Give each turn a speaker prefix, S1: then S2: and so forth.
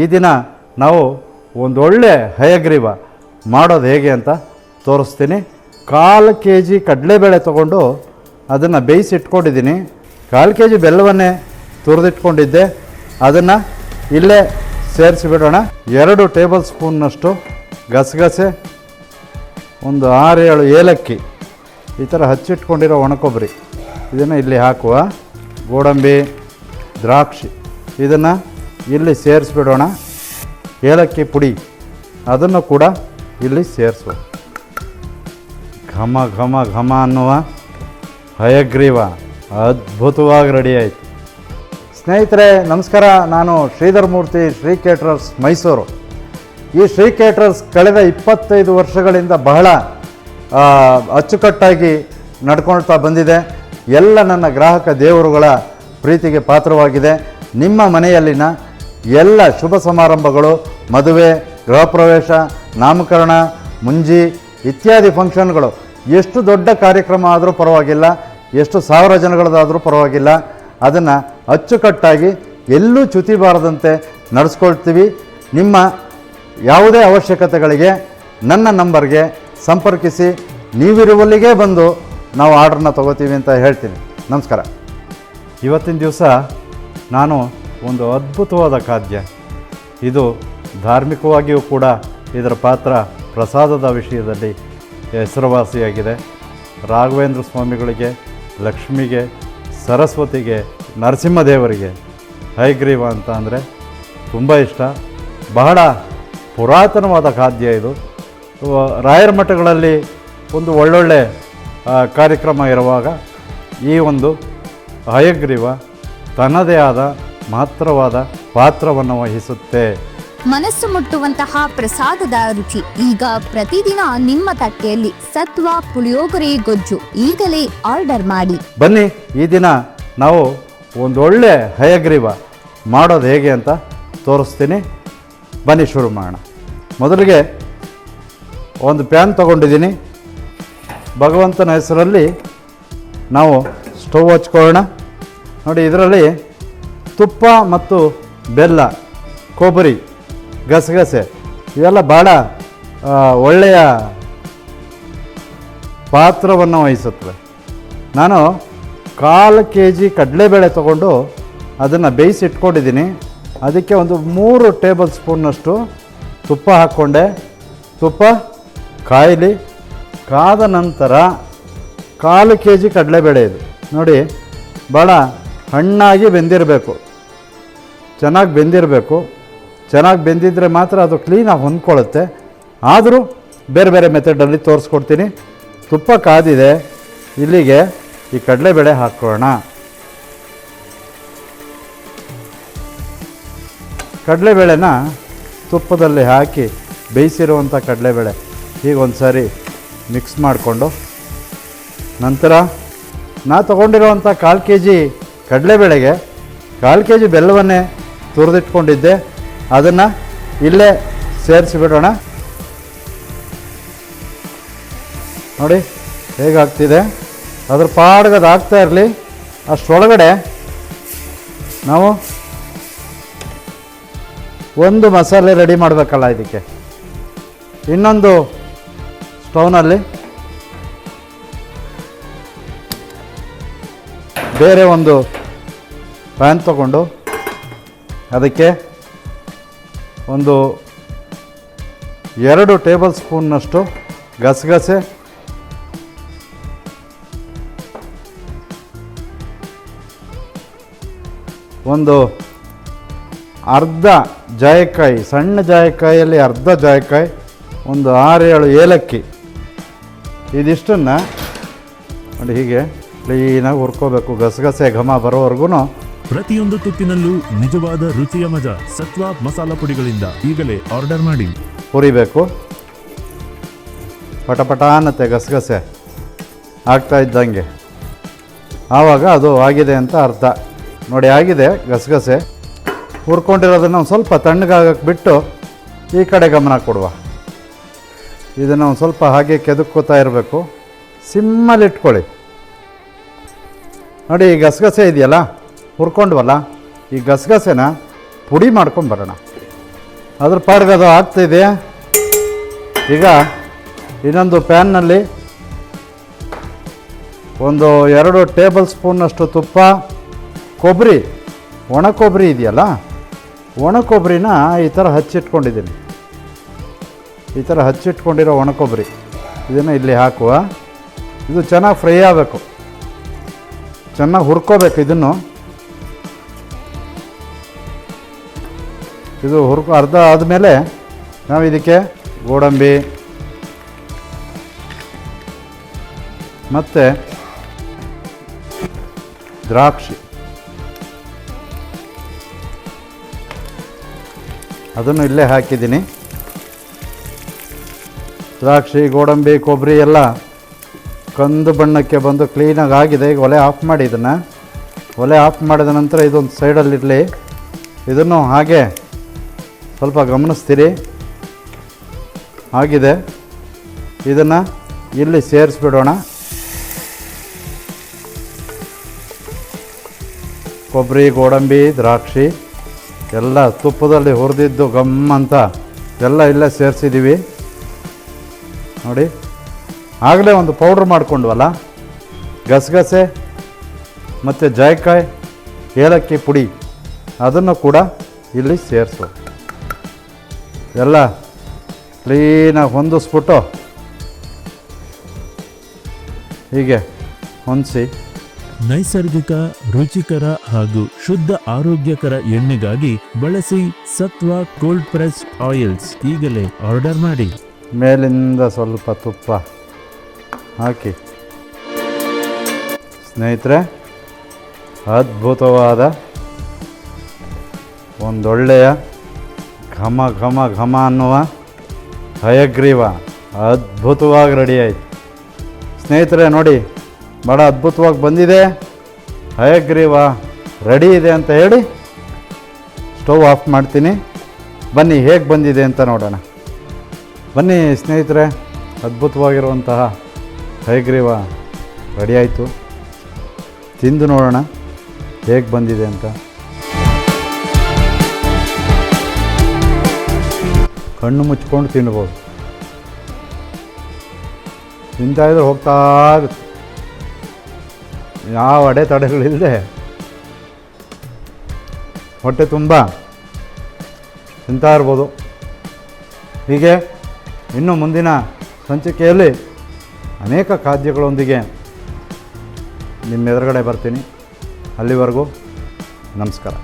S1: ಈ ದಿನ ನಾವು ಒಂದೊಳ್ಳೆ ಹಯಗ್ರೀವ ಮಾಡೋದು ಹೇಗೆ ಅಂತ ತೋರಿಸ್ತೀನಿ. ಕಾಲು ಕೆ ಜಿ ಕಡಲೆಬೇಳೆ ತೊಗೊಂಡು ಅದನ್ನು ಬೇಯಿಸಿ ಇಟ್ಕೊಂಡಿದ್ದೀನಿ. ಕಾಲು ಕೆ ಜಿ ಬೆಲ್ಲವನ್ನೇ ತುರಿದಿಟ್ಕೊಂಡಿದ್ದೆ. ಅದನ್ನು ಇಲ್ಲೇ ಸೇರಿಸಿಬಿಡೋಣ. ಎರಡು ಟೇಬಲ್ ಸ್ಪೂನ್ನಷ್ಟು ಗಸಗಸೆ, ಒಂದು ಆರು ಏಳು ಏಲಕ್ಕಿ, ಈ ಥರ ಹಚ್ಚಿಟ್ಕೊಂಡಿರೋ ಒಣಕೊಬ್ಬರಿ. ಇದನ್ನು ಇಲ್ಲಿ ಹಾಕುವ ಗೋಡಂಬಿ, ದ್ರಾಕ್ಷಿ, ಇದನ್ನು ಇಲ್ಲಿ ಸೇರಿಸ್ಬಿಡೋಣ. ಏಲಕ್ಕಿ ಪುಡಿ. ಅದನ್ನು ಕೂಡ ಇಲ್ಲಿ ಸೇರಿಸುವ ಘಮ ಘಮ ಘಮ ಅನ್ನುವ ಹಯಗ್ರೀವ. ಅದ್ಭುತವಾಗಿ ರೆಡಿ ಆಯಿತು. ಸ್ನೇಹಿತರೆ, ನಮಸ್ಕಾರ. ನಾನು ಶ್ರೀಧರ್ ಮೂರ್ತಿ, ಶ್ರೀ ಕೇಟ್ರರ್ಸ್ ಮೈಸೂರು. ಈ ಶ್ರೀ ಕೇಟ್ರರ್ಸ್ ಕಳೆದ ಇಪ್ಪತ್ತೈದು ವರ್ಷಗಳಿಂದ ಬಹಳ ಅಚ್ಚುಕಟ್ಟಾಗಿ ನಡ್ಕೊಳ್ತಾ ಬಂದಿದೆ. ಎಲ್ಲ ನನ್ನ ಗ್ರಾಹಕ ದೇವರುಗಳ ಪ್ರೀತಿಗೆ ಪಾತ್ರವಾಗಿದೆ. ನಿಮ್ಮ ಮನೆಯಲ್ಲಿನ ಎಲ್ಲ ಶುಭ ಸಮಾರಂಭಗಳು, ಮದುವೆ, ಗೃಹ ಪ್ರವೇಶ, ನಾಮಕರಣ, ಮುಂಜಿ ಇತ್ಯಾದಿ ಫಂಕ್ಷನ್ಗಳು. ಎಷ್ಟು ದೊಡ್ಡ ಕಾರ್ಯಕ್ರಮ ಆದರೂ ಪರವಾಗಿಲ್ಲ, ಎಷ್ಟು ಸಾವಿರ ಜನಗಳದಾದರೂ ಪರವಾಗಿಲ್ಲ. ಅದನ್ನು ಅಚ್ಚುಕಟ್ಟಾಗಿ ಎಲ್ಲೂ ಚ್ಯುತಿ ಬಾರದಂತೆ ನಡೆಸ್ಕೊಳ್ತೀವಿ. ನಿಮ್ಮ ಯಾವುದೇ ಅವಶ್ಯಕತೆಗಳಿಗೆ ನನ್ನ ನಂಬರ್ಗೆ ಸಂಪರ್ಕಿಸಿ, ನೀವಿರುವಲ್ಲಿಗೇ ಬಂದು ನಾವು ಆರ್ಡ್ರನ್ನ ತಗೋತೀವಿ ಅಂತ ಹೇಳ್ತೀನಿ. ನಮಸ್ಕಾರ. ಇವತ್ತಿನ ದಿವಸ ನಾನು ಒಂದು ಅದ್ಭುತವಾದ ಖಾದ್ಯ. ಇದು ಧಾರ್ಮಿಕವಾಗಿಯೂ ಕೂಡ ಇದರ ಪಾತ್ರ ಪ್ರಸಾದದ ವಿಷಯದಲ್ಲಿ ಹೆಸರುವಾಸಿಯಾಗಿದೆ. ರಾಘವೇಂದ್ರ ಸ್ವಾಮಿಗಳಿಗೆ, ಲಕ್ಷ್ಮಿಗೆ, ಸರಸ್ವತಿಗೆ, ನರಸಿಂಹದೇವರಿಗೆ ಹೈಗ್ರೀವ ಅಂತ ಅಂದರೆ ತುಂಬ ಇಷ್ಟ. ಬಹಳ ಪುರಾತನವಾದ ಖಾದ್ಯ ಇದು. ರಾಯರ ಮಠಗಳಲ್ಲಿ ಒಂದು ಒಳ್ಳೊಳ್ಳೆ ಕಾರ್ಯಕ್ರಮ ಇರುವಾಗ ಈ ಒಂದು ಹಯಗ್ರೀವ ತನ್ನದೇ ಆದ ಮಹತ್ತರವಾದ ಪಾತ್ರವನ್ನು ವಹಿಸುತ್ತೆ.
S2: ಮನಸ್ಸು ಮುಟ್ಟುವಂತಹ ಪ್ರಸಾದದ ರುಚಿ. ಈಗ ಪ್ರತಿದಿನ ನಿಮ್ಮ ತಟ್ಟೆಯಲ್ಲಿ ಸತ್ವ ಪುಳಿಯೋಗರೆ ಗೊಜ್ಜು ಈಗಲೇ ಆರ್ಡರ್ ಮಾಡಿ.
S1: ಬನ್ನಿ ಈ ದಿನ ನಾವು ಒಂದೊಳ್ಳೆ ಹಯಗ್ರೀವ ಮಾಡೋದು ಹೇಗೆ ಅಂತ ತೋರಿಸ್ತೀನಿ. ಬನ್ನಿ ಶುರು ಮಾಡೋಣ. ಮೊದಲಿಗೆ ಒಂದು ಪ್ಯಾನ್ ತಗೊಂಡಿದ್ದೀನಿ. ಭಗವಂತನ ಹೆಸರಲ್ಲಿ ನಾವು ಸ್ಟವ್ ಹಚ್ಕೊಳ್ಳೋಣ. ನೋಡಿ ಇದರಲ್ಲಿ ತುಪ್ಪ ಮತ್ತು ಬೆಲ್ಲ, ಕೊಬ್ಬರಿ ಗಸಗಸೆ ಇವೆಲ್ಲ ಭಾಳ ಒಳ್ಳೆಯ ಪಾತ್ರವನ್ನು ವಹಿಸುತ್ತವೆ. ನಾನು ಕಾಲು ಕೆ ಜಿ ಕಡಲೆಬೇಳೆ ತಗೊಂಡು ಅದನ್ನು ಬೇಯಿಸಿ ಇಟ್ಕೊಂಡಿದ್ದೀನಿ ಅದಕ್ಕೆ ಒಂದು ಮೂರು ಟೇಬಲ್ ಸ್ಪೂನ್ನಷ್ಟು ತುಪ್ಪ ಹಾಕ್ಕೊಂಡೆ. ತುಪ್ಪ, ಕಾಯಲಿ ಕಾದ ನಂತರ ಕಾಲು ಕೆ ಜಿ ಕಡಲೆಬೇಳೆ ಇದು. ನೋಡಿ ಭಾಳ ಹಣ್ಣಾಗಿ ಬೆಂದಿರಬೇಕು. ಚೆನ್ನಾಗಿ ಬೆಂದಿರಬೇಕು. ಚೆನ್ನಾಗಿ ಬೆಂದಿದ್ರೆ ಮಾತ್ರ ಅದು ಕ್ಲೀನಾಗಿ ಹೊಂದ್ಕೊಳ್ಳುತ್ತೆ. ಆದರೂ ಬೇರೆ ಬೇರೆ ಮೆಥಡಲ್ಲಿ ತೋರಿಸ್ಕೊಡ್ತೀನಿ. ತುಪ್ಪ ಕಾದಿದೆ. ಇಲ್ಲಿಗೆ ಈ ಕಡಲೆಬೇಳೆ ಹಾಕ್ಕೊಳ್ಳೋಣ. ಕಡಲೆಬೇಳೆನ ತುಪ್ಪದಲ್ಲಿ ಹಾಕಿ ಬೇಯಿಸಿರುವಂಥ ಕಡಲೆಬೇಳೆ ಈಗ ಒಂದು ಸಾರಿ ಮಿಕ್ಸ್ ಮಾಡಿಕೊಂಡು. ನಂತರ ನಾ ತೊಗೊಂಡಿರುವಂಥ ಕಾಲು ಕೆ ಜಿ ಕಡಲೆಬೇಳೆಗೆ. ಕಾಲು ಕೆ ಜಿ ಬೆಲ್ಲವನ್ನೇ ತುರಿದಿಟ್ಕೊಂಡಿದ್ದೆ. ಅದನ್ನು ಇಲ್ಲೇ ಸೇರಿಸಿಬಿಡೋಣ. ನೋಡಿ, ಹೇಗಾಗ್ತಿದೆ? ಅದ್ರ ಪಾಡ್ಗದು ಆಗ್ತಾ ಇರಲಿ. ಅಷ್ಟರೊಳಗಡೆ ನಾವು ಒಂದು ಮಸಾಲೆ ರೆಡಿ ಮಾಡಬೇಕಲ್ಲ ಇದಕ್ಕೆ. ಇನ್ನೊಂದು ಸ್ಟೌನಲ್ಲಿ ಬೇರೆ ಒಂದು ಪ್ಯಾನ್ ತಗೊಂಡು ಅದಕ್ಕೆ ಒಂದು ಎರಡು ಟೇಬಲ್ ಸ್ಪೂನ್ನಷ್ಟು ಗಸಗಸೆ, ಒಂದು ಅರ್ಧ ಜಾಯಕಾಯಿ, ಸಣ್ಣ ಜಾಯಕಾಯಿಯಲ್ಲಿ ಅರ್ಧ ಜಾಯಕಾಯಿ, ಒಂದು ಆರೇಳು ಏಲಕ್ಕಿ. ಇದಿಷ್ಟನ್ನು ನೋಡಿ ಹೀಗೆ ಕ್ಲೀನಾಗಿ ಹುರ್ಕೋಬೇಕು. ಗಸಗಸೆ ಘಮ ಬರೋವರೆಗೂ
S3: ಪ್ರತಿಯೊಂದು ತುತ್ತಿನಲ್ಲೂ ನಿಜವಾದ ರುಚಿಯ ಮಜಾ ಸತ್ವ ಮಸಾಲ ಪುಡಿಗಳಿಂದ ಈಗಲೇ ಆರ್ಡರ್ ಮಾಡಿ.
S1: ಹುರಿಬೇಕು. ಪಟಪಟ ಅನ್ನತ್ತೆ ಗಸಗಸೆ ಆಗ್ತಾ ಇದ್ದಂಗೆ. ಆವಾಗ ಅದು ಆಗಿದೆ ಅಂತ ಅರ್ಥ. ನೋಡಿ, ಆಗಿದೆ, ಗಸಗಸೆ. ಹುರ್ಕೊಂಡಿರೋದನ್ನು ಒಂದು ಸ್ವಲ್ಪ ತಣ್ಣಗಾಗಕ್ಕೆ ಬಿಟ್ಟು ಈ ಕಡೆ ಗಮನ ಕೊಡುವ. ಇದನ್ನು ಒಂದು ಸ್ವಲ್ಪ ಹಾಗೆ ಕೆದಕ್ಕೋತಾ ಇರಬೇಕು. ಸಿಮ್ಮಲ್ಲಿ ಇಟ್ಕೊಳ್ಳಿ. ನೋಡಿ, ಈ ಗಸಗಸೆ ಇದೆಯಲ್ಲ? ಹುರ್ಕೊಂಡ್ವಲ್ಲ, ಈ ಗಸಗಸೆನ ಪುಡಿ ಮಾಡ್ಕೊಂಡು ಬರೋಣ. ಅದ್ರ ಪಾಡಿಗೆ ಅದು ಆಗ್ತಾಯಿದೆ ಈಗ ಇನ್ನೊಂದು ಪ್ಯಾನ್ನಲ್ಲಿ ಒಂದು ಎರಡು ಟೇಬಲ್ ಸ್ಪೂನ್ನಷ್ಟು ತುಪ್ಪ, ಕೊಬ್ಬರಿ ಒಣ ಕೊಬ್ಬರಿ ಇದೆಯಲ್ಲ ಒಣ ಕೊಬ್ಬರಿನ ಈ ಥರ ಹಚ್ಚಿಟ್ಕೊಂಡಿದ್ದೀನಿ. ಈ ಥರ ಹಚ್ಚಿಟ್ಕೊಂಡಿರೋ ಒಣ ಕೊಬ್ಬರಿ ಇದನ್ನು ಇಲ್ಲಿ ಹಾಕುವ. ಇದು ಚೆನ್ನಾಗಿ ಫ್ರೈ ಆಗಬೇಕು. ಚೆನ್ನಾಗಿ ಹುರ್ಕೋಬೇಕು ಇದನ್ನು. ಇದು ಹುರ್ಕೊ ಅರ್ಧ ಆದಮೇಲೆ ನಾವು ಇದಕ್ಕೆ ಗೋಡಂಬಿ ಮತ್ತು ದ್ರಾಕ್ಷಿ. ಅದನ್ನು ಇಲ್ಲೇ ಹಾಕಿದ್ದೀನಿ. ದ್ರಾಕ್ಷಿ, ಗೋಡಂಬಿ ಕೊಬ್ಬರಿ ಎಲ್ಲ ಕಂದು ಬಣ್ಣಕ್ಕೆ ಬಂದು ಕ್ಲೀನಾಗಿ ಆಗಿದೆ. ಈಗ ಒಲೆ ಆಫ್ ಮಾಡಿ ಇದನ್ನು. ಒಲೆ ಆಫ್ ಮಾಡಿದ ನಂತರ ಇದೊಂದು ಸೈಡಲ್ಲಿರಲಿ ಇದನ್ನು ಹಾಗೆ ಸ್ವಲ್ಪ ಗಮನಿಸ್ತೀರಿ. ಆಗಿದೆ. ಇದನ್ನು ಇಲ್ಲಿ ಸೇರಿಸ್ಬಿಡೋಣ. ಕೊಬ್ಬರಿ, ಗೋಡಂಬಿ, ದ್ರಾಕ್ಷಿ ಎಲ್ಲ ತುಪ್ಪದಲ್ಲಿ ಹುರಿದಿದ್ದು ಗಮ್ ಅಂತ ಎಲ್ಲ ಇಲ್ಲೇ ಸೇರಿಸಿದ್ದೀವಿ ನೋಡಿ, ಆಗಲೇ ಒಂದು ಪೌಡ್ರ್ ಮಾಡಿಕೊಂಡ್ವಲ್ಲ? ಗಸಗಸೆ ಮತ್ತು ಜಾಯ್ಕಾಯಿ, ಏಲಕ್ಕಿ ಪುಡಿ, ಅದನ್ನು ಕೂಡ ಇಲ್ಲಿ ಸೇರಿಸು. ಎಲ್ಲ ಕ್ಲೀನಾಗಿ ಹೊಂದಿಸ್ಬಿಟ್ಟು ಹೀಗೆ ಹೊಂದಿಸಿ.
S3: ನೈಸರ್ಗಿಕ ರುಚಿಕರ ಹಾಗೂ ಶುದ್ಧ ಆರೋಗ್ಯಕರ ಎಣ್ಣೆಗಾಗಿ ಬಳಸಿ ಸತ್ವ ಕೋಲ್ಡ್ ಪ್ರೆಸ್ ಆಯಿಲ್ಸ್ ಈಗಲೇ ಆರ್ಡರ್ ಮಾಡಿ.
S1: ಮೇಲಿಂದ ಸ್ವಲ್ಪ ತುಪ್ಪ ಹಾಕಿ. ಸ್ನೇಹಿತರೆ ಅದ್ಭುತವಾದ ಒಂದೊಳ್ಳೆಯ ಘಮ ಘಮ ಘಮ ಅನ್ನುವ ಹಯಗ್ರೀವ. ಅದ್ಭುತವಾಗಿ ರೆಡಿ ಆಯಿತು. ಸ್ನೇಹಿತರೆ, ನೋಡಿ ಭಾಳ ಅದ್ಭುತವಾಗಿ ಬಂದಿದೆ. ಹಯಗ್ರೀವ ರೆಡಿ ಇದೆ ಅಂತ ಹೇಳಿ ಸ್ಟವ್ ಆಫ್ ಮಾಡ್ತೀನಿ. ಬನ್ನಿ, ಹೇಗೆ ಬಂದಿದೆ ಅಂತ ನೋಡೋಣ. ಬನ್ನಿ, ಸ್ನೇಹಿತರೆ, ಅದ್ಭುತವಾಗಿರುವಂತಹ ಹೈಗ್ರೀವ ರೆಡಿ ಆಯಿತು. ತಿಂದು ನೋಡೋಣ, ಹೇಗೆ ಬಂದಿದೆ ಅಂತ. ಕಣ್ಣು ಮುಚ್ಕೊಂಡು ತಿನ್ಬೋದು. ತಿಂತಾ ಇದ್ರೆ ಹೋಗ್ತಾ ಇರುತ್ತೆ. ಯಾವ ಅಡೆತಡೆಗಳಿಲ್ಲದೆ ಹೊಟ್ಟೆ ತುಂಬ ತಿಂತಾ ಇರ್ಬೋದು. ಹೀಗೆ ಇನ್ನು ಮುಂದಿನ ಸಂಚಿಕೆಯಲ್ಲಿ ಅನೇಕ ಖಾದ್ಯಗಳೊಂದಿಗೆ ನಿಮ್ಮ ಎದುರುಗಡೆ ಬರ್ತೀನಿ. ಅಲ್ಲಿವರೆಗೂ ನಮಸ್ಕಾರ.